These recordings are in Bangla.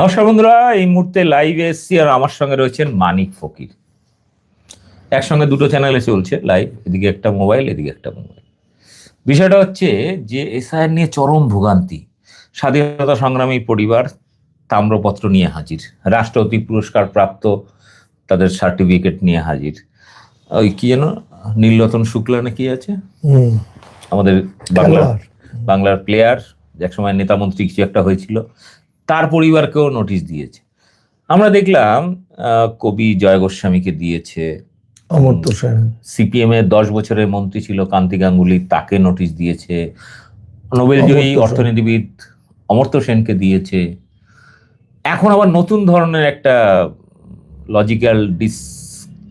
নমস্কার বন্ধুরা এই মুহূর্তে লাইভে এসছি আর আমার সঙ্গে রয়েছেন মানিক ফকির। একসঙ্গে দুটো চ্যানেলে চলছে লাইভ এদিকে একটা মোবাইল এদিকে একটা মোবাইল বিষয়টা হচ্ছে যে এসআইআর নিয়ে চরম ভোগান্তি স্বাধীনতা সংগ্রামী পরিবার তাম্রপত্র নিয়ে হাজির রাষ্ট্রপতি পুরস্কার প্রাপ্ত তাদের সার্টিফিকেট নিয়ে হাজির। ওই কি যেন নীলরতন শুক্লা না কি আছে? আমাদের বাংলার বাংলার প্লেয়ার একসময় নেতা মন্ত্রী কিছু একটা হয়েছিল তার পরিবারকেও নোটিশ দিয়েছে। আমরা দেখলাম কবি জয় গোস্বামীকে দিয়েছে। অমর্ত্য সেন। সিপিএম এর দশ বছরের মন্ত্রী ছিল কান্তি গাঙ্গুলি তাকে নোটিশ দিয়েছে। অমর্ত্য সেন। অর্থনীতিবিদ অমর্ত্য সেনকে দিয়েছে। এখন আবার নতুন ধরনের একটা লজিক্যাল ডিস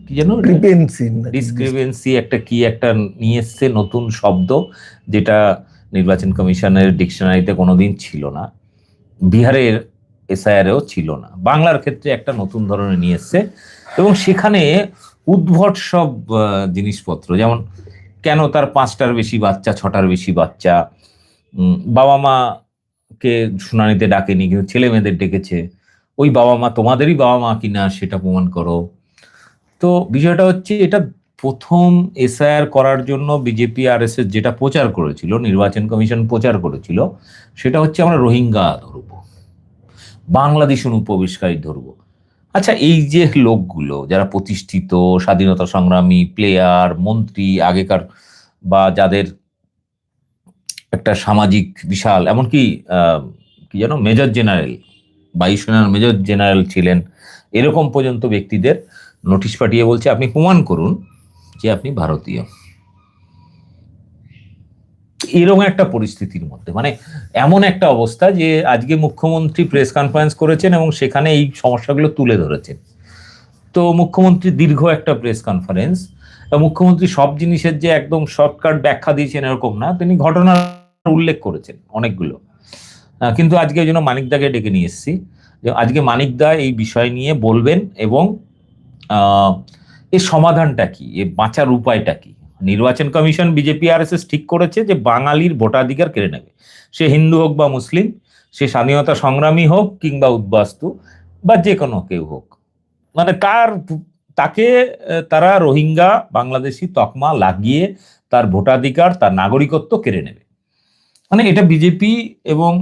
কি যেন ক্রিপেন্সি ডিসক্রিপেন্সি একটা কি একটা নিয়ে এসছে নতুন শব্দ যেটা নির্বাচন কমিশনের ডিকশনারিতে কোনোদিন ছিল না। বিহারের এসআইআরেও ছিল না। বাংলার ক্ষেত্রে একটা নতুন ধরনের নিয়ে এসছে এবং সেখানে উদ্ভট সব জিনিসপত্র, যেমন কেন তার পাঁচটার বেশি বাচ্চা, ছটার বেশি বাচ্চা বাবা মাকে শুনানিতে ডাকেনি, কিন্তু ছেলে মেয়েদের ডেকেছে, ওই বাবা মা, তোমাদেরই বাবা মা কিনা সেটা প্রমাণ করো। তো বিষয়টা হচ্ছে, এটা প্রথম এসআইআর করার জন্য বিজেপি আর এস যেটা প্রচার করেছিল, নির্বাচন কমিশন প্রচার করেছিল, সেটা হচ্ছে আমরা রোহিঙ্গা ধরব, বাংলাদেশ অনুপ্রবেশকারী ধরব। আচ্ছা এই যে লোকগুলো যারা প্রতিষ্ঠিত, স্বাধীনতা সংগ্রামী প্লেয়ার মন্ত্রী, আগেকার বা যাদের একটা সামাজিক বিশাল, এমনকি কি যেন, মেজর জেনারেল বায়ুসেনার মেজর জেনারেল ছিলেন, এরকম পর্যন্ত ব্যক্তিদের নোটিশ পাঠিয়ে বলছে, আপনি প্রমাণ করুন যে আপনি ভারতীয়। এরকম একটা পরিস্থিতির মধ্যে। মানে এমন একটা অবস্থা যে আজকে মুখ্যমন্ত্রী প্রেস কনফারেন্স করেছেন এবং সেখানে এই সমস্যাগুলো তুলে ধরেছেন। তো মুখ্যমন্ত্রী দীর্ঘ একটা প্রেস কনফারেন্স মুখ্যমন্ত্রী সব জিনিসের যে একদম শর্টকাট ব্যাখ্যা দিয়েছেন এরকম না, তিনি ঘটনার উল্লেখ করেছেন অনেকগুলো। কিন্তু আজকে ওই জন্য মানিকদাকে ডেকে নিয়ে এসেছি যে আজকে মানিকদা এই বিষয় নিয়ে বলবেন এবং এর সমাধানটা কি? এ বাঁচার উপায়টা কি? নির্বাচন কমিশন বিজেপি আর ঠিক করেছে যে বাঙালির ভোটাধিকার কেড়ে নেবে। সে হিন্দু হোক বা মুসলিম, সে স্বাধীনতা সংগ্রামী হোক কিংবা উদ্বাস্তু বা যে কোনো কেউ হোক। মানে তার তাকে তারা রোহিঙ্গা, বাংলাদেশি তকমা লাগিয়ে তার ভোটাধিকার, তার নাগরিকত্ব কেড়ে নেবে। মানে এটা বিজেপি এবং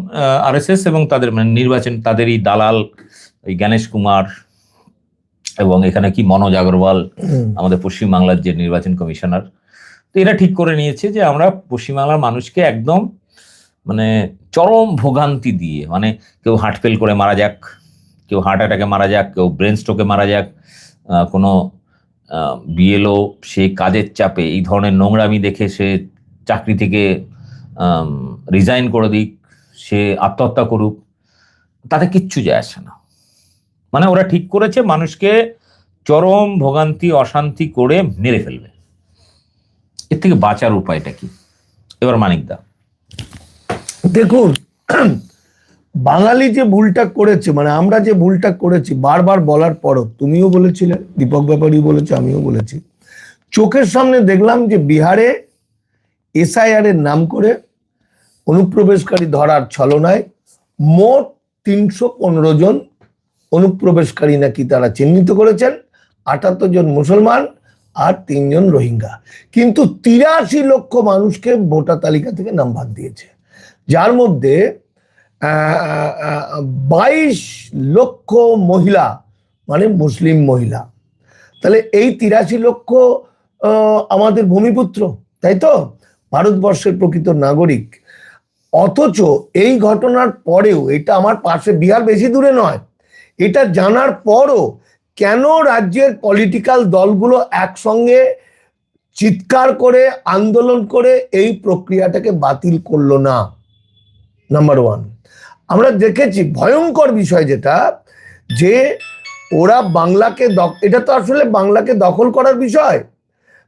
আরএসএস এবং তাদের মানে নির্বাচন, তাদেরই দালাল, ওই জ্ঞানেশ কুমার এবং এখানে কি মনোজ আগরওয়াল আমাদের পশ্চিমবাংলার যে নির্বাচন কমিশনার। তো এরা ঠিক করে নিয়েছে যে আমরা পশ্চিমবাংলার মানুষকে একদম মানে চরম ভোগান্তি দিয়ে মানে কেউ হার্ট ফেল করে মারা যাক কেউ হার্ট অ্যাটাকে মারা যাক কেউ ব্রেন স্ট্রোকে মারা যাক কোনো বিএলও সে কাজের চাপে এই ধরনের নোংরামি দেখে সে চাকরি থেকে রিজাইন করে দিক সে আত্মহত্যা করুক তাতে কিচ্ছু যায় আসে না। মানে ওরা ঠিক করেছে, মানুষকে চরম ভোগান্তি, অশান্তি করে মেরে ফেলবে। এর থেকে বাঁচার উপায়টা কি? এবার মানিকদা দেখুন, বাঙালি যে ভুলটা করেছে মানে আমরা যে ভুলটা করেছি, বারবার বলার পরও, তুমিও বলেছিলে, দীপক ব্যাপারী বলেছে, আমিও বলেছি। চোখের সামনে দেখলাম যে বিহারে এসআইআর এর নাম করে অনুপ্রবেশকারী ধরার ছলনায় মোট তিনশো পনেরো জন অনুপ্রবেশকারী নাকি তারা চিহ্নিত করেছেন? আটাত্তর জন মুসলমান আর তিনজন রোহিঙ্গা। কিন্তু তিরাশি লক্ষ মানুষকে ভোটার তালিকা থেকে নাম বাদ দিয়েছে। যার মধ্যে বাইশ লক্ষ মহিলা মানে মুসলিম মহিলা। তাহলে এই তিরাশি লক্ষ আমাদের ভূমিপুত্র, তাই তো? ভারতবর্ষের প্রকৃত নাগরিক। অথচ এই ঘটনার পরেও, এটা আমার পাশে বিহার বেশি দূরে নয় এটা জানার পরও কেন রাজ্যের পলিটিক্যাল দলগুলো একসঙ্গে চিৎকার করে, আন্দোলন করে এই প্রক্রিয়াটাকে বাতিল করল না? নাম্বার ওয়ান আমরা দেখেছি ভয়ঙ্কর বিষয় যেটা, যে ওরা বাংলাকে এটা তো আসলে বাংলাকে দখল করার বিষয়।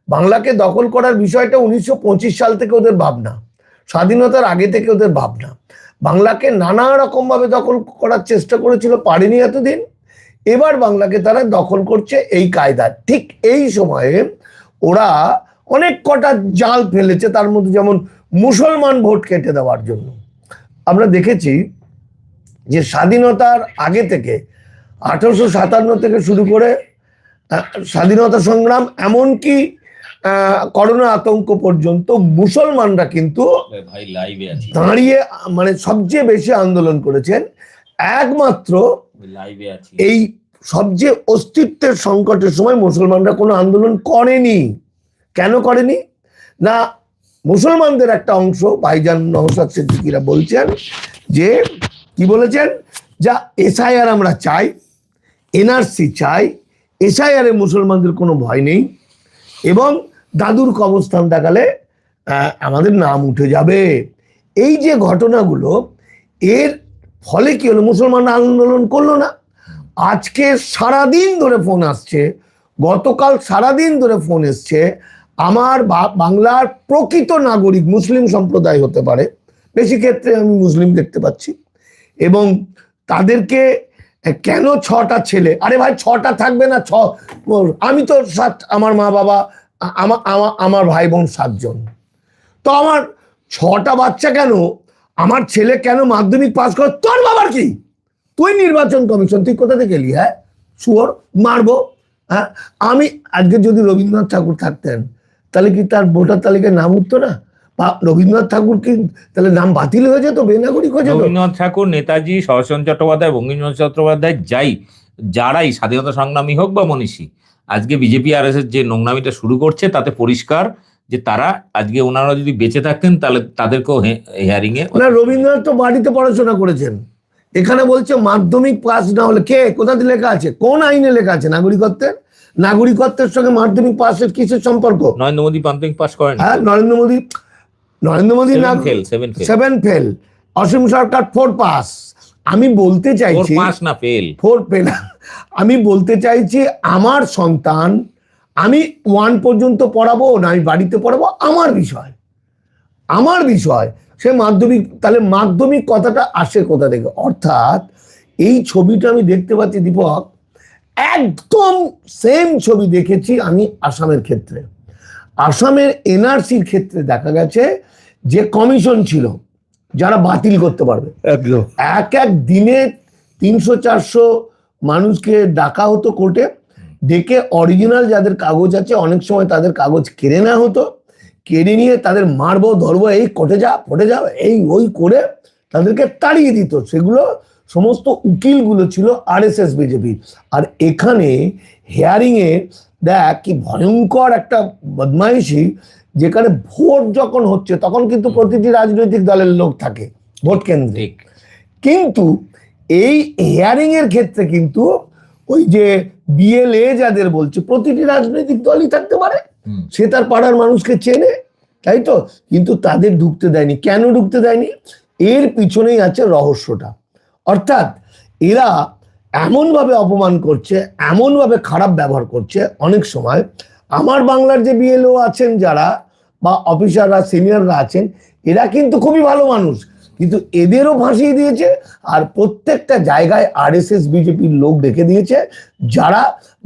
বাংলাকে দখল করার বিষয়টা উনিশশো পঁচিশ সাল থেকে ওদের ভাবনা। স্বাধীনতার আগে থেকে ওদের ভাবনা। বাংলাকে নানা রকম ভাবে দখল করার চেষ্টা করেছিল পারেনি এতদিন। এবার বাংলাকে তারা দখল করছে এই কায়দা। ঠিক এই সময়ে ওরা অনেক কটা জাল ফেলেছে তার মধ্যে যেমন মুসলমান ভোট কেটে দেওয়ার জন্য। আমরা দেখেছি যে স্বাধীনতার আগে থেকে আঠারোশো সাতান্ন থেকে শুরু করে স্বাধীনতা সংগ্রাম, এমনকি করোনা আতঙ্ক পর্যন্ত মুসলমানরা কিন্তু দাঁড়িয়ে মানে সবচেয়ে বেশি আন্দোলন করেছেন। একমাত্র এই সবচেয়ে অস্তিত্বের সংকটের সময় মুসলমানরা কোনো আন্দোলন করেনি। কেন করেনি? না মুসলমানদের একটা অংশ ভাইজান নহসাদ সিদ্দিকিরা বলছেন যে কি বলেছেন? যা এসআইআর আমরা চাই এনআরসি চাই এসআইআর এ মুসলমানদের কোনো ভয় নেই এবং দাদুর কবরস্থান দেখালে আমাদের নাম উঠে যাবে। এই যে ঘটনাগুলো, এর ফলে কি হলো? মুসলমানরা আন্দোলন করল না? আজকে সারাদিন ধরে ফোন আসছে, গতকাল সারাদিন ধরে ফোন এসছে, আমার বাংলার প্রকৃত নাগরিক মুসলিম সম্প্রদায় হতে পারে। বেশি ক্ষেত্রে আমি মুসলিম দেখতে পাচ্ছি। এবং তাদেরকে কেন ছটা ছেলে? আরে ভাই, ছটা থাকবে না, ছ আমি তো সাত, আমার মা বাবা আমার আমার ভাই বোন সাতজন। তো আমার ছটা বাচ্চা কেন, আমার ছেলে কেন মাধ্যমিক পাস করে, তোর বাবার কি? তুই নির্বাচন কমিশন, তুই কোথা থেকে এলি হ্যাঁ? শুয়োর, মারবো হ্যাঁ? আমি আজকে যদি রবীন্দ্রনাথ ঠাকুর থাকতেন, তাহলে কি তার ভোটার তালিকায় নাম উঠতো না? বা রবীন্দ্রনাথ ঠাকুর কি, তাহলে নাম বাতিল হয়ে যেত, বেনাগরিক হয়ে যেত? রবীন্দ্রনাথ ঠাকুর, নেতাজি, শরৎচন্দ্র চট্টোপাধ্যায় বঙ্কিমচন্দ্র চট্টোপাধ্যায়, যাই, যারাই স্বাধীনতা সংগ্রামী হোক বা মনীষী আজকে বিজেপি আর এস যে নোংরামিটা শুরু করছে তাতে পরিষ্কার যে তারা আজকে ওনারা যদি বেঁচে থাকতেন তাহলে তাদেরকেও হিয়ারিং এ না রবীন্দ্রনাথ তো বাড়িতে পড়াশোনা করেছেন। এখানে বলছে মাধ্যমিক পাস না হলে কে? কোথাতে লেখা আছে? কোন আইনে লেখা আছে? নাগরিকত্বের? নাগরিকত্বের সঙ্গে মাধ্যমিক পাসের কিসের সম্পর্ক? নরেন্দ্র মোদী মাধ্যমিক পাস করেন। হ্যাঁ নরেন্দ্র মোদী নরেন্দ্র মোদী না fail seven fail seven fail Asim Sarkar four pass আমি বলতে চাইছি পাস না ফেল ফোর পেল আমি বলতে চাইছি আমার সন্তান আমি ওয়ান পর্যন্ত পড়াবো না আমি বাড়িতে পড়াবো আমার বিষয়। আমার বিষয়। সে মাধ্যমিক তাহলে মাধ্যমিক কথাটা আসে কোথা থেকে? অর্থাৎ এই ছবিটা আমি দেখতে পাচ্ছি দীপক একদম সেম ছবি দেখেছি আমি আসামের ক্ষেত্রে। আসামের এনআরসির ক্ষেত্রে দেখা গেছে যে কমিশন ছিল। যারা বাতিল করতে পারবে। একদম। এক এক দিনে তিনশো চারশো মানুষকে ডাকা হতো কোর্টে। ডেকে অরিজিনাল যাদের কাগজ আছে অনেক সময় তাদের কাগজ কেড়ে নেওয়া হতো। কেড়ে নিয়ে তাদের মারবো ধরবো এই কটে যা কোর্টে যা এই ওই করে তাদেরকে তাড়িয়ে দিত। সেগুলো সমস্ত উকিলগুলো ছিল আর এস এস বিজেপির। আর এখানে হেয়ারিং এ দেখ কি ভয়ঙ্কর একটা বদমাইশি যেখানে ভোট যখন হচ্ছে তখন কিন্তু প্রতিটি রাজনৈতিক দলের লোক থাকে ভোট কেন্দ্রে। কিন্তু এই হিয়ারিং এর ক্ষেত্রে কিন্তু ওই যে বিএলএ যাদের বলছে প্রতিটি রাজনৈতিক দলই থাকতে পারে। সে তার পাড়ার মানুষকে চেনে তাই তো? কিন্তু তাদের ঢুকতে দেয়নি। কেন ঢুকতে দেয়নি? এর পিছনেই আছে রহস্যটা। অর্থাৎ এরা এমনভাবে অপমান করছে এমনভাবে খারাপ ব্যবহার করছে অনেক সময় আমার বাংলার যে বিএলও আছেন যারা বা অফিসাররা, সিনিয়ররা আছেন, এরা কিন্তু খুবই ভালো মানুষ। কিন্তু এদেরও ফাঁসিয়ে দিয়েছে আর প্রত্যেকটা জায়গায় আরএসএস বিজেপির লোক রেখে দিয়েছে, যারা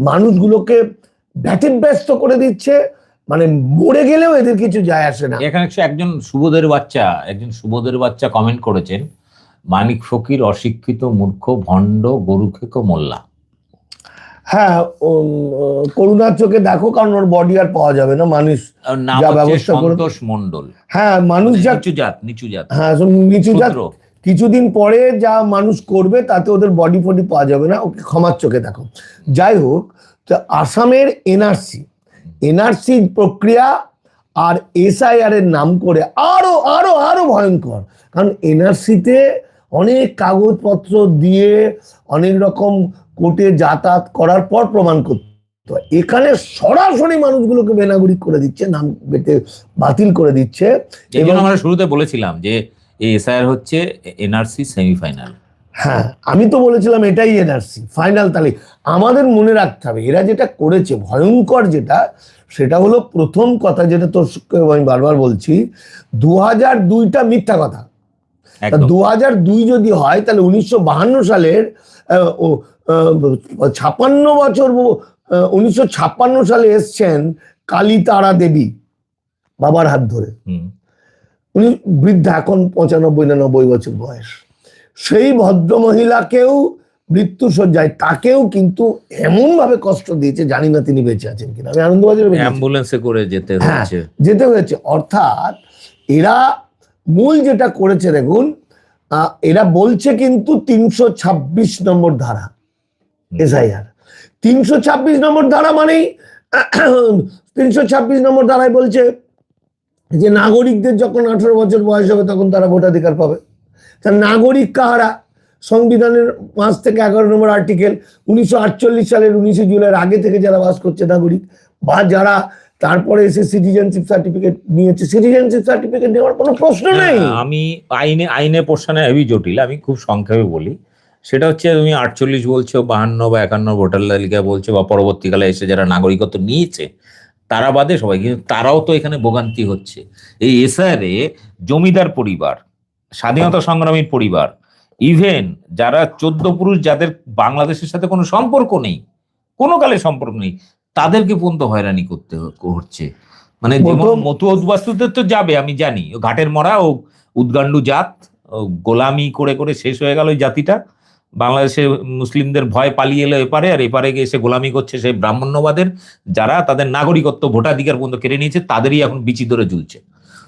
মানুষগুলোকে ব্যতিব্যস্ত করে দিচ্ছে মানে মরে গেলেও এদের কিছু যায় আসে না। এখানে একজন সুবোধের বাচ্চা, একজন সুবোধের বাচ্চা কমেন্ট করেছেন, মানিক ফকির, অশিক্ষিত মূর্খ, ভণ্ড, গরু খেকো, মোল্লা। হ্যাঁ করুণার চোখে দেখো কারণ ওর বডি আর পাওয়া যাবে না। মানুষ যা ব্যবস্থা করে- মন্ডল হ্যাঁ মানুষ যা নিচু জাত নিচু জাত। হ্যাঁ নিচু জাত। কিছুদিন পরে যা মানুষ করবে তাতে ওদের বডি ফডি পাওয়া যাবে না। ওকে ক্ষমার চোখে দেখো। যাই হোক তো আসামের এনআরসি এনআরসি প্রক্রিয়া আর এসআইআর এর নাম করে আরও আরও আরও ভয়ঙ্কর। কারণ এনআরসিতে অনেক কাগজপত্র দিয়ে অনেক রকম কোর্টে যাতায়াত করার পর প্রমাণ করতে হয়। এখানে সরাসরি মানুষগুলোকে বেনাগরিক করে দিচ্ছে নাম বেটে বাতিল করে দিচ্ছে এবং- আমরা শুরুতে বলেছিলাম যে এই এসআইআর হচ্ছে এনআরসি সেমিফাইনাল। হ্যাঁ আমি তো বলেছিলাম এটাই এনআরসি ফাইনাল তাহলে আমাদের মনে রাখতে হবে এরা যেটা করেছে ভয়ঙ্কর যেটা সেটা হলো প্রথম কথা যেটা তোর আমি বারবার বলছি দু হাজার দুইটা মিথ্যা কথা। দু হাজার দুই যদি হয় তাহলে উনিশশো বাহান্ন সালের ছাপ্পান্ন বছর উনিশশো ছাপ্পান্ন সালে এসছেন কালী তারা দেবী বাবার হাত ধরে। উনি বৃদ্ধা এখন পঁচানব্বই না নব্বই বছর বয়স সেই ভদ্রমহিলাকেও মৃত্যু সজ্জায় তাকেও কিন্তু এমন ভাবে কষ্ট দিয়েছে জানি না তিনি বেঁচে আছেন কিনা আমি আনন্দবাজারে। অ্যাম্বুলেন্সে করে যেতে হ্যাঁ। হচ্ছে যেতে হয়েছে অর্থাৎ এরা মূল যেটা করেছে দেখুন এরা বলছে কিন্তু তিনশো ছাব্বিশ নম্বর ধারা এসআইআর তিনশো ছাব্বিশ নম্বর ধারা মানেই তিনশো ছাব্বিশ নম্বর ধারায় বলছে যে নাগরিকদের যখন আঠারো বছর বয়স হবে তখন তারা ভোটাধিকার পাবে। তা নাগরিক কাহারা? সংবিধানের পাঁচ থেকে এগারো নম্বর আর্টিকেল উনিশশো আটচল্লিশ সালের উনিশে জুলাইয়ের আগে থেকে যারা বাস করছে নাগরিক বা যারা তারপরে এসে সিটিজেনশিপ সার্টিফিকেট নিয়েছে সিটিজেনশিপ সার্টিফিকেট নেওয়ার কোনো প্রশ্ন নেই। হ্যাঁ, আমি আইনে আইনে পোর্শনে হেভি জটিল আমি খুব সংক্ষেপে বলি। সেটা হচ্ছে তুমি আটচল্লিশ বলছো বাহান্ন বা একান্ন ভোটার তালিকা বলছো বা পরবর্তীকালে এসে যারা নাগরিকত্ব নিয়েছে তারা বাদে সবাই কিন্তু তারাও তো এখানে ভোগান্তি হচ্ছে। এই এসআরে জমিদার পরিবার স্বাধীনতা সংগ্রামীর পরিবার ইভেন যারা চোদ্দ পুরুষ যাদের বাংলাদেশের সাথে কোনো সম্পর্ক নেই কোনো কালে সম্পর্ক নেই তাদেরকে পর্যন্ত হয়রানি করতে হচ্ছে মানে মতু উদ্বাস্তুদের তো যাবে আমি জানি। ও ঘাটের মরা ও উদ্গান্ডু জাত ও গোলামি করে করে শেষ হয়ে গেল ওই জাতিটা। বাংলাদেশে মুসলিমদের ভয় পালিয়ে এলো এপারে, আর এপারে গিয়ে এসে গোলামি করছে সেই ব্রাহ্মণ্যবাদের, যারা তাদের নাগরিকত্ব, ভোটাধিকার পর্যন্ত কেড়ে নিয়েছে, তাদেরই এখন বিচি ধরে ঝুলছে।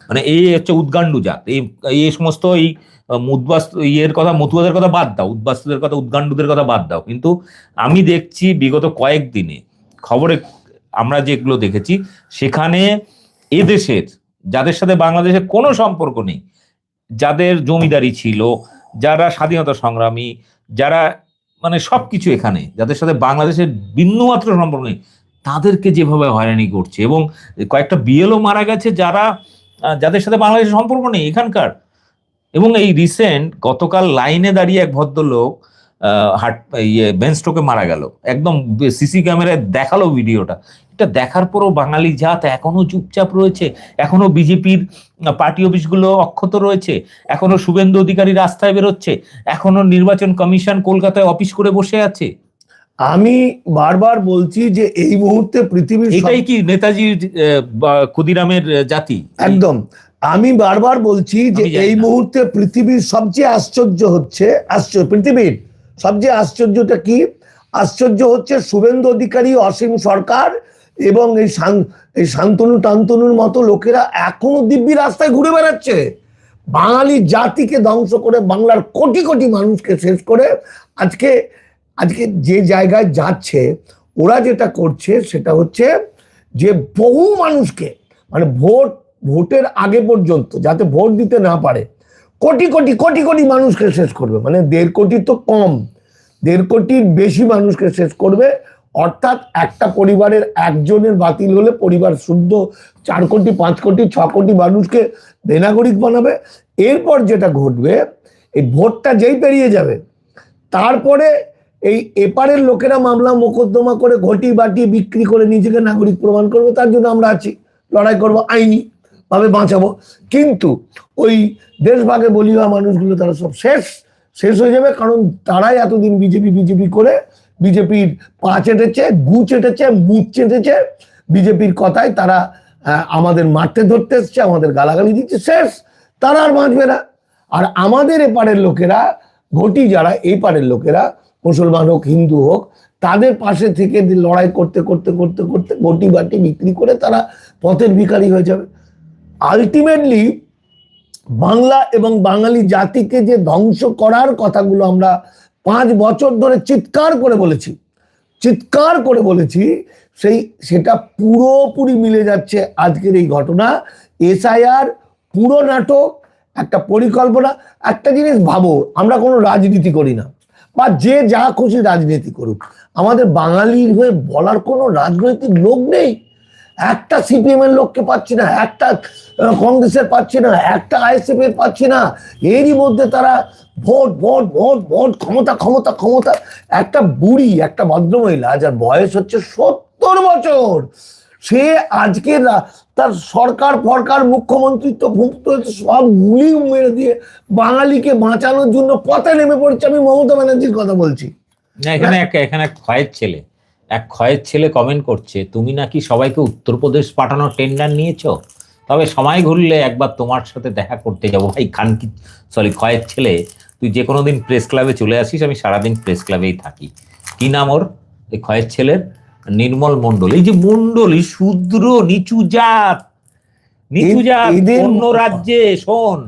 মানে এই হচ্ছে উদ্গান্ডু জাত এই এই সমস্ত এই উদ্বাস্তু ইয়ের কথা, মতুয়াদের কথা বাদ দাও, উদ্বাস্তুদের কথা, উদ্গান্ডুদের কথা বাদ দাও। কিন্তু আমি দেখছি বিগত কয়েক দিনে, খবরে আমরা যেগুলো দেখেছি, সেখানে এদেশের, যাদের সাথে বাংলাদেশের কোনো সম্পর্ক নেই, যাদের জমিদারি ছিল, যারা স্বাধীনতা সংগ্রামী যারা মানে সব কিছু এখানে, যাদের সাথে বাংলাদেশের বিন্দুমাত্র সম্পর্ক নেই, তাদেরকে যেভাবে হয়রানি করছে এবং কয়েকটা বিএলও মারা গেছে যারা যাদের সাথে বাংলাদেশের সম্পর্ক নেই, এখানকার। এবং এই রিসেন্ট গতকাল লাইনে দাঁড়িয়ে এক ভদ্রলোক হার্ট ইয়ে বেন স্ট্রোকে মারা গেল। একদম সিসি ক্যামেরায় দেখাল ভিডিওটা এটা দেখার পরও বাঙালি জাত এখনও চুপচাপ রয়েছে। এখনও বিজেপির পার্টি অফিসগুলো অক্ষত রয়েছে। এখনও শুভেন্দু অধিকারী রাস্তায় বেরোচ্ছে। এখনও নির্বাচন কমিশন কলকাতায় অফিস করে বসে আছে। আমি বারবার বলছি যে এই মুহূর্তে পৃথিবীর এটাই কি নেতাজির ক্ষুদিরামের জাতি? একদম। আমি বারবার বলছি যে এই মুহূর্তে পৃথিবীর সবচেয়ে আশ্চর্য হচ্ছে আশ্চর্য পৃথিবীর সবচেয়ে আশ্চর্যটা কি? আশ্চর্য হচ্ছে শুভেন্দু অধিকারী অসীম সরকার এবং এই এই শান্তনু টান্তনুর মতো লোকেরা এখনও দিব্যি রাস্তায় ঘুরে বেড়াচ্ছে। বাঙালি জাতিকে ধ্বংস করে বাংলার কোটি কোটি মানুষকে শেষ করে আজকে আজকে যে জায়গায় যাচ্ছে, ওরা যেটা করছে সেটা হচ্ছে যে বহু মানুষকে মানে ভোট, ভোটের আগে পর্যন্ত, যাতে ভোট দিতে না পারে, কোটি কোটি কোটি কোটি মানুষকে শেষ করবে। মানে দেড় কোটি তো কম, দেড় কোটির বেশি মানুষকে শেষ করবে অর্থাৎ একটা পরিবারের একজনের বাতিল হলে পরিবার শুদ্ধ চার কোটি, পাঁচ কোটি, ছ কোটি মানুষকে বেনাগরিক বানাবে। এরপর যেটা ঘটবে, এই ভোটটা যেই পেরিয়ে যাবে, তারপরে এই এপারের লোকেরা মামলা মোকদ্দমা করে ঘটি বাটি বিক্রি করে নিজেকে নাগরিক প্রমাণ করবে, তার জন্য আমরা আছি, লড়াই করব, আইনি ভাবে বাঁচাবো। কিন্তু ওই দেশভাগে বলিয়া মানুষগুলো তারা সব শেষ শেষ হয়ে যাবে, কারণ তারাই এতদিন বিজেপি বিজেপি করে বিজেপির পা চেটেছে, গু চেটেছে, মুখ চেটেছে। বিজেপির কথায় তারা আমাদের মারতে ধরতে এসছে, আমাদের গালাগালি দিচ্ছে, শেষ। তারা আর বাঁচবে না। আর আমাদের এপারের লোকেরা, ঘটি যারা এই পারের লোকেরা, মুসলমান হোক, হিন্দু হোক, তাদের পাশে থেকে লড়াই করতে করতে করতে করতে ঘটি বাটি বিক্রি করে তারা পথের ভিখারি হয়ে যাবে। আলটিমেটলি বাংলা এবং বাঙালি জাতিকে যে ধ্বংস করার কথাগুলো আমরা পাঁচ বছর ধরে চিৎকার করে বলেছি, চিৎকার করে বলেছি, সেই, সেটা পুরোপুরি মিলে যাচ্ছে আজকের এই ঘটনা। এসআইআর, পুরো নাটক, একটা পরিকল্পনা, একটা জিনিস ভাবো, আমরা কোনো রাজনীতি করি না। বা যে যা খুশি রাজনীতি করুক। আমাদের বাঙালির হয়ে বলার কোনো রাজনৈতিক লোক নেই। একটা সিপিএম এর লোককে পাচ্ছি না, একটা কংগ্রেসের পাচ্ছি না, একটা আইএসএফ এর পাচ্ছি না। এরই মধ্যে তারা ভোট ভোট ভোট ভোট, ক্ষমতা ক্ষমতা ক্ষমতা। একটা বুড়ি, একটা ভদ্রমহিলা, যার বয়স হচ্ছে সত্তর বছর, সে আজকে তার সরকার ফরকার মুখ্যমন্ত্রিত্ব সব গুলি মেরে দিয়ে বাঙালিকে বাঁচানোর জন্য পথে নেমে পড়ছে। আমি মমতা ব্যানার্জির কথা বলছি। এখানে এখানে ক্ষয়ের ছেলে। এক ক্ষয়ের ছেলে কমেন্ট করছে তুমি নাকি সবাইকে উত্তরপ্রদেশ পাঠানোর টেন্ডার নিয়েছো? তবে সময় ঘুরলে একবার তোমার সাথে দেখা করতে যাব। ভাই খান কি সরি ক্ষয়ের ছেলে তুই যে কোনো দিন প্রেস ক্লাবে চলে আসিস আমি সারাদিন প্রেস ক্লাবেই থাকি। কি নাম ওর? এই ক্ষয়ের ছেলের? নির্মল মন্ডল এই যে মন্ডল এই শূদ্র নিচু জাত। নিচু জাত অন্য রাজ্যে শোন।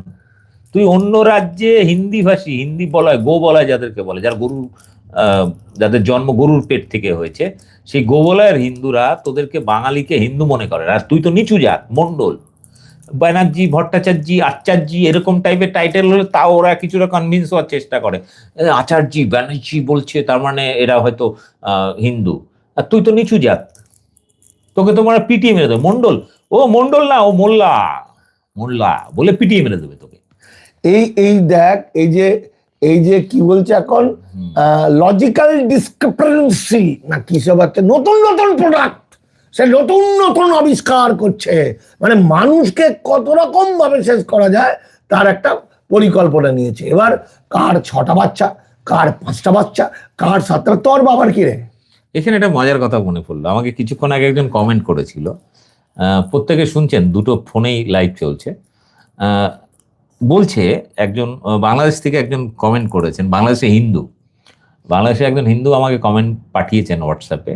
তুই অন্য রাজ্যে হিন্দি ভাষী হিন্দি বলা হয় গো বলায় যাদেরকে বলে যার গরু যাদের জন্ম গরুর পেট থেকে হয়েছে, সেই গোবলয়ের হিন্দুরা তোদেরকে বাঙালিকে হিন্দু মনে করে আর তুই তো নিচু জাত মন্ডল ব্যানার্জি, ভট্টাচার্যি, আচার্য, এরকম টাইপের টাইটেল হলে তাও ওরা কিছুটা কনভিন্স হওয়ার চেষ্টা করে। আচার্যি, ব্যানার্জি বলছে, তার মানে এরা হয়তো হিন্দু। আর তুই তো নিচু জাত। তোকে তোমার পিটিয়ে মেরে দেবে। মন্ডল ও মন্ডল না, ও মোল্লা। মোল্লা বলে পিটিয়ে মেরে দেবে তোকে। এই এই দেখ, এই যে এই যে কি বলছে এখন। লজিক্যাল ডিসক্রিপেন্সি না কি সব একটা নতুন নতুন প্রোডাক্ট সে নতুন নতুন আবিষ্কার করছে। মানে মানুষকে কত রকম ভাবে শেষ করা যায় তার একটা পরিকল্পনা নিয়েছে। এবার কার ছটা বাচ্চা কার পাঁচটা বাচ্চা কার সাতটা? তোর বাবার কি রে? এখানে একটা মজার কথা মনে পড়ল। আমাকে কিছুক্ষণ আগে একজন কমেন্ট করেছিল। আহ, প্রত্যেকে শুনছেন দুটো ফোনেই লাইভ চলছে। আহ, বলছে একজন বাংলাদেশ থেকে একজন কমেন্ট করেছেন, বাংলাদেশে হিন্দু। বাংলাদেশে একজন হিন্দু আমাকে কমেন্ট পাঠিয়েছেন হোয়াটসঅ্যাপে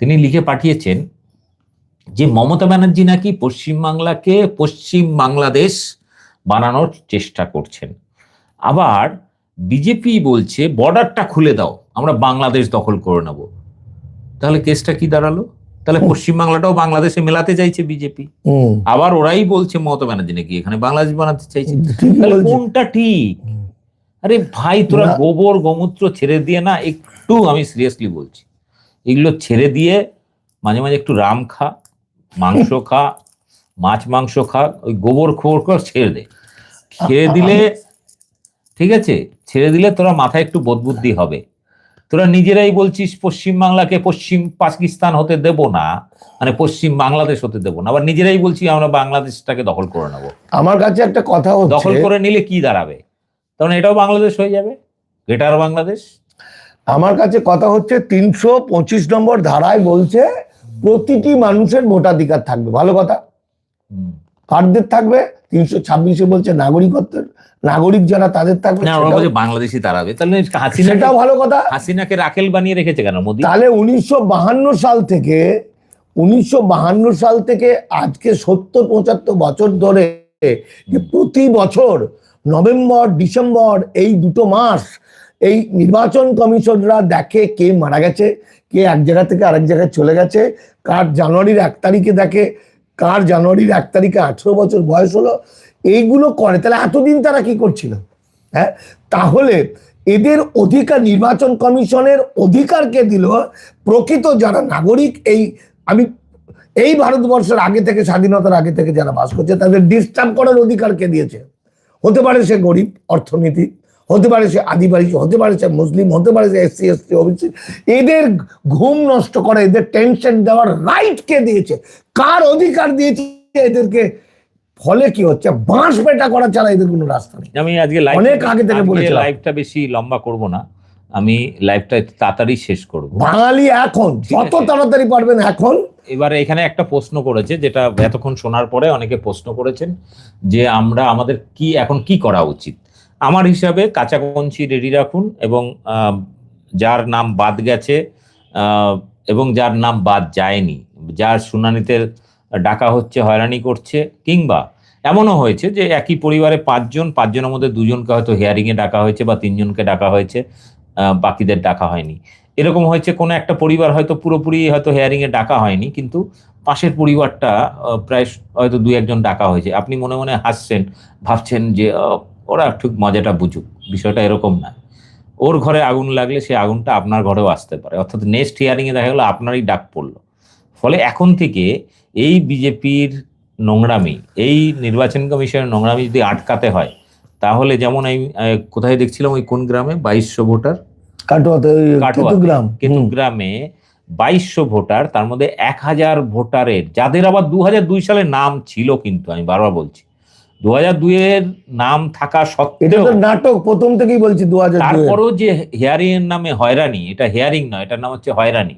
তিনি লিখে পাঠিয়েছেন যে, মমতা ব্যানার্জি নাকি পশ্চিমবাংলাকে পশ্চিম বাংলাদেশ বানানোর চেষ্টা করছেন। আবার বিজেপি বলছে বর্ডারটা খুলে দাও, আমরা বাংলাদেশ দখল করে নেব। তাহলে কেসটা কি দাঁড়াল? তাহলে পশ্চিমবাংলাটাও বাংলাদেশে মেলাতে চাইছে বিজেপি আবার ওরাই বলছে মমতা ব্যানার্জি নাকি এখানে বাংলাদেশ বানাতে চাইছে। তাহলে কোনটা ঠিক? আরে ভাই তোরা গোবর গোমূত্র ছেড়ে দিয়ে না একটু আমি সিরিয়াসলি বলছি। এগুলো ছেড়ে দিয়ে মাঝে মাঝে একটু রাম খা মাংস খা মাছ মাংস খা ওই গোবর খোবর কর ছেড়ে দে। ছেড়ে দিলে ঠিক আছে? ছেড়ে দিলে তোরা মাথায় একটু বোধবুদ্ধি হবে। তোরা নিজেরাই বলছিস পশ্চিম বাংলাকে পশ্চিম পাকিস্তান হতে দেব না মানে পশ্চিম বাংলাদেশ হতে দেব না। আবার নিজেরাই বলছি আমরা বাংলাদেশটাকে দখল করে নেব। আমার কাছে একটা কথা দখল করে নিলে কি দাঁড়াবে? তখন এটাও বাংলাদেশ হয়ে যাবে? গ্রেটার বাংলাদেশ? আমার কাছে কথা হচ্ছে তিনশো পঁচিশ নম্বর ধারায় বলছে প্রতিটি মানুষের ভোটাধিকার থাকবে। ভালো কথা? কারদের থাকবে? তিনশো ছাব্বিশে বলছে নাগরিকত্বের নাগরিক যারা তাদের থাকবে না ওরা বলছে বাংলাদেশই দাঁড়াবে তাহলে হাসিনা সেটাও ভালো কথা। হাসিনাকে রাখেল বানিয়ে রেখেছে কেন মোদি? তাহলে উনিশশো বাহান্ন সাল থেকে উনিশশো বাহান্ন সাল থেকে আজকে সত্তর পঁচাত্তর বছর ধরে যে প্রতি বছর নভেম্বর ডিসেম্বর এই দুটো মাস এই নির্বাচন কমিশনরা দেখে কে মারা গেছে কে এক জায়গা থেকে আরেক জায়গায় চলে গেছে কার জানুয়ারির এক তারিখে দেখে কার জানুয়ারির এক তারিখে আঠেরো বছর বয়স হলো, এইগুলো করে। তাহলে এতদিন তারা কি করছিল? হ্যাঁ? তাহলে এদের অধিকার, নির্বাচন কমিশনের অধিকারকে দিল? প্রকৃত যারা নাগরিক, এই আমি এই ভারতবর্ষের আগে থেকে, স্বাধীনতার আগে থেকে যারা বাস করছে, তাদের ডিস্টার্ব করার অধিকারকে দিয়েছে? হতে পারে সে গরিব অর্থনীতি হতে পারে সে আদিবাসী হতে পারে সে মুসলিম হতে পারে সে এসসি এসটি ওবিসি এদের ঘুম নষ্ট করা এদের টেনশন দেওয়ার রাইট কে দিয়েছে? কার অধিকার দিয়েছে এদেরকে? ফলে কি হচ্ছে? বাঁশ পেটা করা ছাড়া এদের কোনো রাস্তা নেই। আমি আজকে অনেক আগে থেকে বলেছিলাম। লাইভটা বেশি লম্বা করব না। আমি একটু তাড়াতাড়ি শেষ করব। বাঙালি এখন যত তাড়াতাড়ি পারবেন এখন। এবারে এখানে একটা প্রশ্ন করেছে যেটা এতক্ষণ শোনার পরে অনেকে প্রশ্ন করেছেন যে আমরা আমাদের কি এখন কি করা উচিত? আমার হিসাবে কাঁচা কঞ্চি রেডি রাখুন এবং যার নাম বাদ গেছে এবং যার নাম বাদ যায়নি। যার শুনানিতে ডাকা হচ্ছে, হয়রানি করছে, কিংবা এমনও হয়েছে যে একই পরিবারে পাঁচজন, পাঁচজনের মধ্যে দুজনকে হয়তো হিয়ারিংয়ে ডাকা হয়েছে বা তিনজনকে ডাকা হয়েছে বাকিদের ডাকা হয়নি। এরকম হয়েছে কোনো একটা পরিবার হয়তো পুরোপুরি হয়তো হেয়ারিংয়ে ডাকা হয়নি, কিন্তু পাশের পরিবারটা প্রায় হয়তো দু একজন ডাকা হয়েছে। আপনি মনে মনে হাসছেন, ভাবছেন যে ওরা ঠিক মজাটা বুঝুক বিষয়টা এরকম না। ওর ঘরে আগুন লাগলে সেই আগুনটা আপনার ঘরেও আসতে পারে। অর্থাৎ নেক্সট হিয়ারিং এ দেখা গেলো আপনারই ডাক পড়ল। ফলে এখন থেকে এই বিজেপির নোংরামি এই নির্বাচন কমিশনের নোংরামি যদি আটকাতে হয় তাহলে যেমন আমি কোথায় দেখছিলাম ওই কোন গ্রামে? বাইশশো ভোটার? কিন্তু গ্রামে। বাইশশো ভোটার তার মধ্যে এক হাজার ভোটারের যাদের আবার দু হাজার দুই সালে নাম ছিল কিন্তু আমি বারবার বলছি দু হাজার দুইয়ের নাম থাকা সত্ত্বেও নাটক প্রথম থেকেই বলছি দু হাজার তারপরেও যে হেয়ারিং এর নামে হয়রানি এটা হেয়ারিং নয় এটার নাম হচ্ছে হয়রানি।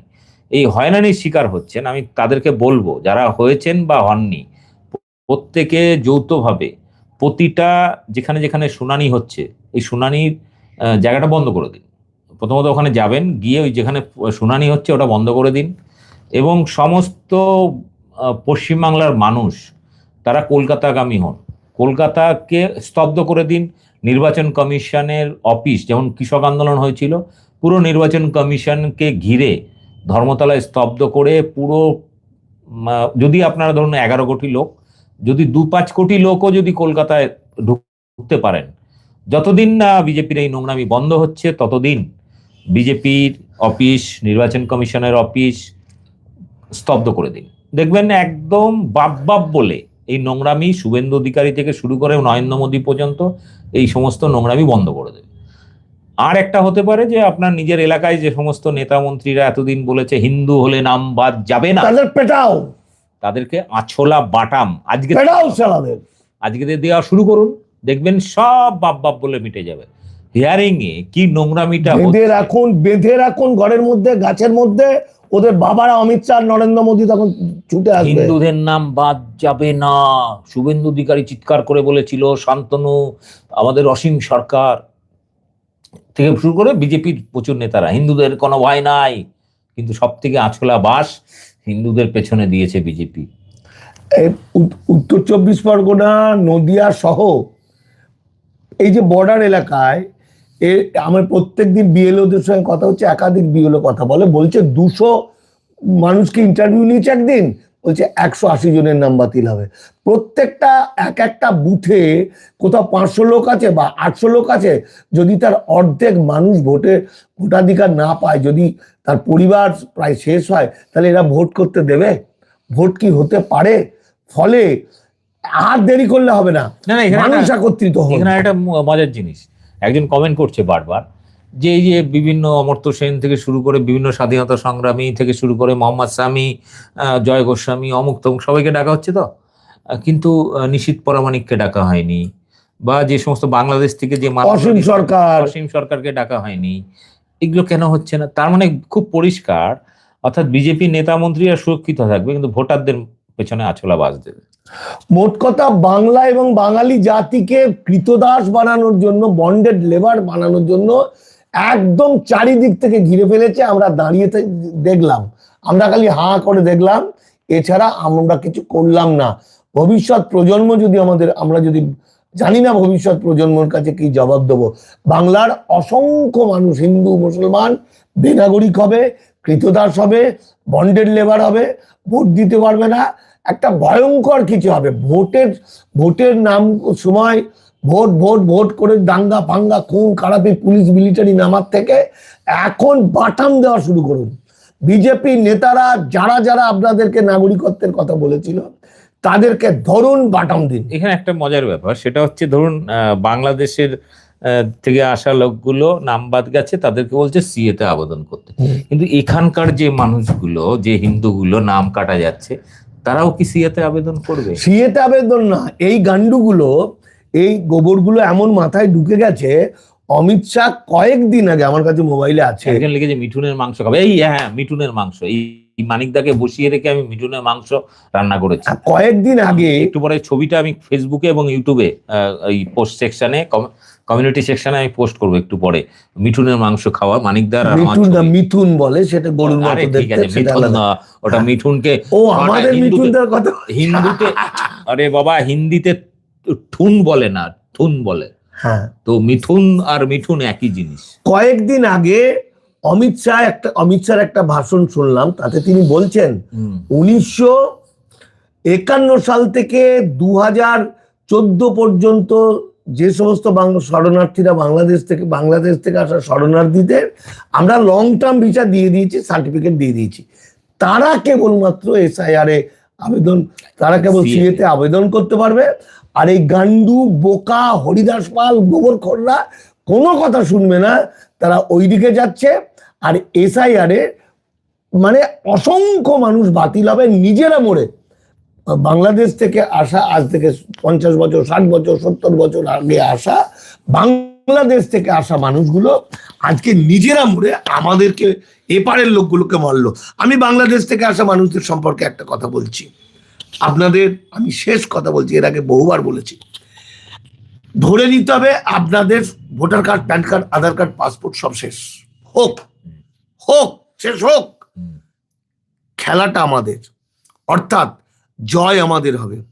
এই হয়রানির শিকার হচ্ছেন আমি তাদেরকে বলব যারা হয়েছেন বা হননি প্রত্যেকে যৌথভাবে প্রতিটা যেখানে যেখানে শুনানি হচ্ছে এই শুনানির জায়গাটা বন্ধ করে দিন। প্রথমত ওখানে যাবেন গিয়ে ওই যেখানে শুনানি হচ্ছে ওটা বন্ধ করে দিন। এবং সমস্ত পশ্চিমবাংলার মানুষ তারা কলকাতাগামী হন। কলকাতাকে স্তব্ধ করে দিন নির্বাচন কমিশনের অফিস, যেমন কৃষক আন্দোলন হয়েছিল, পুরো নির্বাচন কমিশনকে ঘিরে ধর্মতলায় স্তব্ধ করে পুরো যদি আপনারা ধরুন এগারো কোটি লোক, যদি দু পাঁচ কোটি লোকও যদি কলকাতায় ঢুকতে পারেন, যতদিন না বিজেপির এই নোংরামি বন্ধ হচ্ছে, ততদিন বিজেপির অফিস, নির্বাচন কমিশনের অফিস স্তব্ধ করে দিন। দেখবেন একদম বাপ বাপ বলে এই নোংরামি শুভেন্দু অধিকারী থেকে শুরু করে নরেন্দ্র মোদী পর্যন্ত এই সমস্ত নোংরামি বন্ধ করে দেবে। আর একটা হতে পারে যে আপনার নিজের এলাকায় যে সমস্ত নেতা মন্ত্রীরা এতদিন বলেছে হিন্দু হলে নাম বাদ যাবে না। তাদের পেটাও। তাদেরকে আছলা বাটাম। আজকে পেটাও চালাদের আজকে দেওয়া শুরু করুন। দেখবেন সব বাপ বাপ বলে মিটে যাবে। হিয়ারিং এ কি নোংরামিটা। বেঁধে রাখুন বেঁধে রাখুন ঘরের মধ্যে গাছের মধ্যে ওদের বাবারা অমিত শাহ নরেন্দ্র মোদী তখন ছুটে আসবে। হিন্দুদের নাম বাদ যাবে না। শুভেন্দু অধিকারী চিৎকার করে বলেছিল শান্তনু আমাদের অসীম সরকার। থেকে শুরু করে বিজেপির প্রচুর নেতারা। হিন্দুদের কোনো ভয় নাই কিন্তু সব থেকে আছলা বাস হিন্দুদের পেছনে দিয়েছে বিজেপি। উত্তর চব্বিশ পরগনা নদিয়া সহ এই যে বর্ডার এলাকায় এ আমার প্রত্যেক দিন বিএলওদের সঙ্গে কথা হচ্ছে একাধিক বিএলও কথা বলে বলছে দুশো মানুষকে ইন্টারভিউ নিয়েছে একদিন বলছে একশো আশি জনের নাম বাতিল হবে। প্রত্যেকটা এক একটা বুথে কোথাও পাঁচশো লোক আছে বা আটশো লোক আছে যদি তার অর্ধেক মানুষ ভোটে ভোটাধিকার না পায় যদি তার পরিবার প্রায় শেষ হয় তাহলে এরা ভোট করতে দেবে? ভোট কি হতে পারে? ফলে আর দেরি করলে হবে না। মানুষ একত্রিত হবে এখানে একটা মজার জিনিস। একজন কমেন্ট করছে বারবার যে এই যে বিভিন্ন অমর্ত্য সেন থেকে শুরু করে বিভিন্ন স্বাধীনতা সংগ্রামী থেকে শুরু করে মোহাম্মদ সামি আহ, জয় গোস্বামী অমুক তমুক সবাইকে ডাকা হচ্ছে তো? কিন্তু আহ, নিশীথ পরামানিককে ডাকা হয়নি বা যে সমস্ত বাংলাদেশ থেকে যে অসীম সরকার। অসীম সরকারকে ডাকা হয়নি। এগুলো কেন হচ্ছে না? তার মানে খুব পরিষ্কার অর্থাৎ বিজেপি নেতা মন্ত্রীরা সুরক্ষিত থাকবে কিন্তু ভোটারদের পেছনে আছলা বাজ দেবে। মোট কথা বাংলা এবং বাঙালি জাতিকে কৃতদাস বানানোর জন্য বন্ডেড লেবার বানানোর জন্য একদম চারিদিক থেকে ঘিরে ফেলেছে। আমরা দাঁড়িয়ে দেখলাম। আমরা খালি হাঁ করে দেখলাম। এছাড়া আমরা কিছু করলাম না। ভবিষ্যৎ প্রজন্ম যদি আমাদের, আমরা যদি জানি না ভবিষ্যৎ প্রজন্মের কাছে কি জবাব দেবো। বাংলার অসংখ্য মানুষ হিন্দু, মুসলমান, বেনাগরিক হবে, কৃতদাস হবে বন্ডেড লেবার হবে, ভোট দিতে পারবে না। একটা ভয়ঙ্কর কিছু হবে। ভোটের ভোটের নাম সময় ভোট ভোট ভোট করে দাঙ্গা ফাঙ্গা খুন খারাপি পুলিশ মিলিটারি নামার থেকে এখন বাটাম দেওয়া শুরু করুন। বিজেপি নেতারা যারা যারা আপনাদেরকে নাগরিকত্বের কথা বলেছিল তাদেরকে ধরুন বাটাম দিন। এখানে একটা মজার ব্যাপার সেটা হচ্ছে ধরুন আহ, বাংলাদেশের থেকে আসা লোকগুলো নাম বাদ গেছে তাদেরকে বলছে সিএতে আবেদন করতে। কিন্তু এখানকার যে মানুষগুলো যে হিন্দুগুলো নাম কাটা যাচ্ছে তারাও কি সিএতে আবেদন করবে? সিএতে আবেদন না। এই গান্ডুগুলো এই গোবরগুলো এমন মাথায় ঢুকে গেছে অমিত শাহ কয়েকদিন আগে আমার কাছে মোবাইলে আছে। একজন লিখেছে মিঠুনের মাংস খাবে। এই হ্যাঁ মিঠুনের মাংস। এই মানিকদাকে বসিয়ে রেখে আমি মিঠুনের মাংস রান্না করেছি। কয়েকদিন আগে একটু পরে ছবিটা আমি ফেসবুকে এবং ইউটিউবে এই পোস্ট সেকশনে কমিউনিটি সেকশনে আমি পোস্ট করব একটু পরে। মিঠুনের মাংস খাওয়া মানিকদার আর মিঠুন না মিথুন বলে সেটা গরুর মতো দেখতে মিঠুন। না, ওটা মিঠুনকে ও আমাদের মিঠুনদের কথা হিন্দুতে আরে বাবা হিন্দিতে ঠুন বলে না থুন বলে। হ্যাঁ। তো মিঠুন আর মিঠুন একই জিনিস। কয়েকদিন আগে অমিত শাহ একটা অমিত শাহর একটা ভাষণ শুনলাম তাতে তিনি বলছেন উনিশশো একান্ন সাল থেকে দু হাজার চোদ্দ পর্যন্ত যে সমস্ত শরণার্থীরা বাংলাদেশ থেকে বাংলাদেশ থেকে আসা শরণার্থীদের আমরা লং টার্ম ভিসা দিয়ে দিয়েছি সার্টিফিকেট দিয়ে দিয়েছি। তারা কেবলমাত্র এসআইআর এ আবেদন তারা কেবল সিএতে আবেদন করতে পারবে। আর এই গান্ডু বোকা হরিদাস পাল গোবর খররা কোনো কথা শুনবে না তারা ওই দিকে যাচ্ছে। আর এসআইআর এ মানে অসংখ্য মানুষ বাতিল হবে নিজেরা মরে। বাংলাদেশ থেকে আসা আজ থেকে পঞ্চাশ বছর ষাট বছর সত্তর বছর আগে আসা বাংলাদেশ থেকে আসা মানুষগুলো আজকে নিজেরা মরে আমাদেরকে এপারের লোকগুলোকে মারলো। আমি বাংলাদেশ থেকে আসা মানুষদের সম্পর্কে একটা কথা বলছি। আপনাদের আমি শেষ কথা বলছি এর আগে বহুবার বলেছি। ধরে নিতে হবে আপনাদের voter card PAN card Aadhaar card passport সব শেষ। হোক হোক শেষ হোক। খেলাটা আমাদের। অর্থাৎ জয় আমাদের হবে।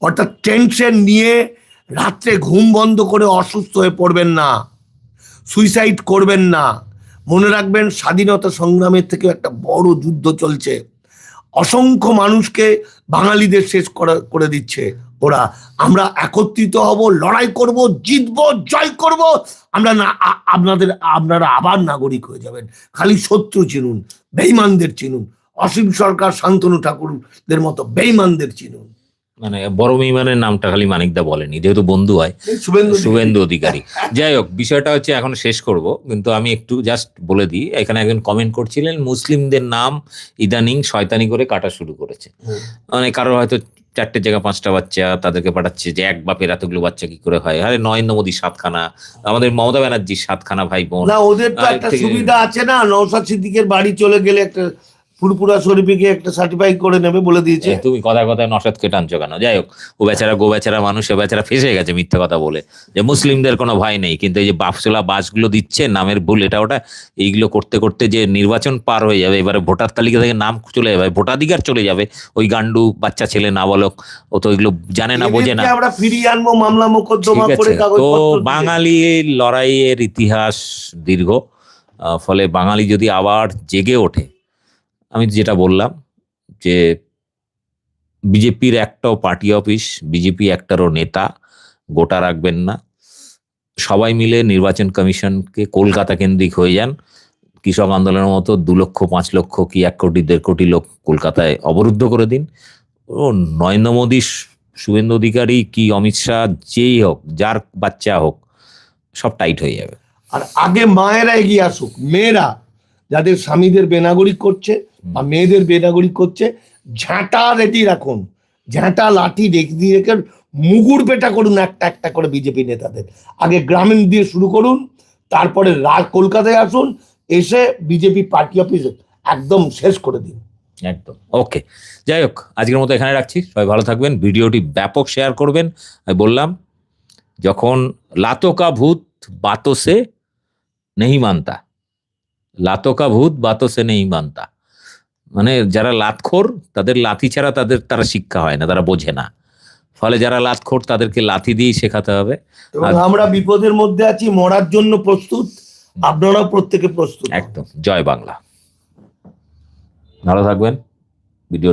অর্থাৎ টেনশন নিয়ে রাত্রে ঘুম বন্ধ করে অসুস্থ হয়ে পড়বেন না। সুইসাইড করবেন না। মনে রাখবেন স্বাধীনতা সংগ্রামের থেকে একটা বড় যুদ্ধ চলছে। অসংখ্য মানুষকে বাঙালিদের শেষ করা, করে দিচ্ছে ওরা। আমরা একত্রিত হব, লড়াই করব, জিতব, জয় করব। আমরা না আপনাদের, আপনারা আবার নাগরিক হয়ে যাবেন। খালি শত্রু চিনুন, বেইমানদের চিনুন। অসীম সরকার শান্তনু ঠাকুরদের মতো বেইমানদের চিনুন। মানে বড় মেইমানের নামটা খালি মানিকদা বলেনি যেহেতু বন্ধু হয়। শুভেন্দু অধিকারী। যাই হোক বিষয়টা হচ্ছে এখন শেষ করব কিন্তু আমি একটু জাস্ট বলে দিই এখানে একজন কমেন্ট করছিলেন মুসলিমদের নাম ইদানিং শয়তানি করে কাটা শুরু করেছে। মানে কারোর হয়তো চারটে জায়গা পাঁচটা বাচ্চা তাদেরকে পাঠাচ্ছে যে এক বাপের এতগুলো বাচ্চা কি করে হয়? আরে নরেন্দ্র মোদী সাতখানা আমাদের মমতা ব্যানার্জির সাতখানা ভাই বোন। না ওদের তো একটা সুবিধা আছে না নৌসাদ সিদ্দিকের বাড়ি চলে গেলে একটা ফুরপুরা শরীফকে একটা সার্টিফাই করে নেবে বলে দিয়েছে। এ, তুমি কথা কথায় নসাদকে টানছো কেন? যাই হোক ও বেচারা গো বেচারা মানুষ ও বেচারা ফেসে গেছে মিথ্যা কথা বলে। যে মুসলিমদের কোনো ভয় নেই কিন্তু এই যে বাপসোলা বাসগুলো দিচ্ছে নামের ভুল এটা ওটা এইগুলো করতে করতে যে নির্বাচন পার হয়ে যাবে এবারে ভোটার তালিকা থেকে নাম চলে যাবে ভোটাধিকার চলে যাবে ওই গান্ডু বাচ্চা ছেলে না বলক ও তো ওইগুলো জানে না বোঝে না। আমরা ফিরিয়ে আনব মামলা মোকদ্দমা করে তো বাঙালি লড়াইয়ের ইতিহাস দীর্ঘ ফলে বাঙালি যদি আবার জেগে ওঠে আমি যেটা বললাম যে বিজেপির একটাও পার্টি অফিস, বিজেপি একটারও নেতা, গোটা রাখবেন না। সবাই মিলে নির্বাচন কমিশনকে কলকাতা কেন্দ্রিক হয়ে যান। কৃষক আন্দোলনের মতো দু লক্ষ, পাঁচ লক্ষ কি এক কোটি, দেড় কোটি লোক কলকাতায় অবরুদ্ধ করে দিন। ও নরেন্দ্র মোদী, শুভেন্দু অধিকারী কি অমিত শাহ, যেই হোক, যার বাচ্চা হোক, সব টাইট হয়ে যাবে। আর আগে মায়েরা এগিয়ে আসুক, মেয়েরা যাদের স্বামীদের বেনাগরিক করছে বা মেয়েদের বেনাগরিক করছে ঝাঁটা রেডি রাখুন। ঝাঁটা লাঠি রেখে রেখে মুগুর পেটা করুন একটা একটা করে বিজেপি নেতাদের। আগে গ্রামীণ দিয়ে শুরু করুন তারপরে কলকাতায় আসুন এসে বিজেপি পার্টি অফিস একদম শেষ করে দিন। একদম। ওকে। যাই হোক আজকের মতো এখানে রাখছি। সবাই ভালো থাকবেন ভিডিওটি ব্যাপক শেয়ার করবেন। আমি বললাম যখন লাতকা ভূত বাতসে নেই মানতা। লাতকা ভূত বাতসে নেই মানতা মানে যারা লাতখোর তাদের লাথি ছাড়া তাদের তারা শিক্ষা হয় না তারা বোঝে না। ফলে যারা লাতখোর তাদেরকে লাথি দিয়েই শেখাতে হবে। আমরা বিপদের মধ্যে আছি মরার জন্য প্রস্তুত আপনারাও প্রত্যেকে প্রস্তুত। একদম। জয় বাংলা। ভালো থাকবেন। ভিডিও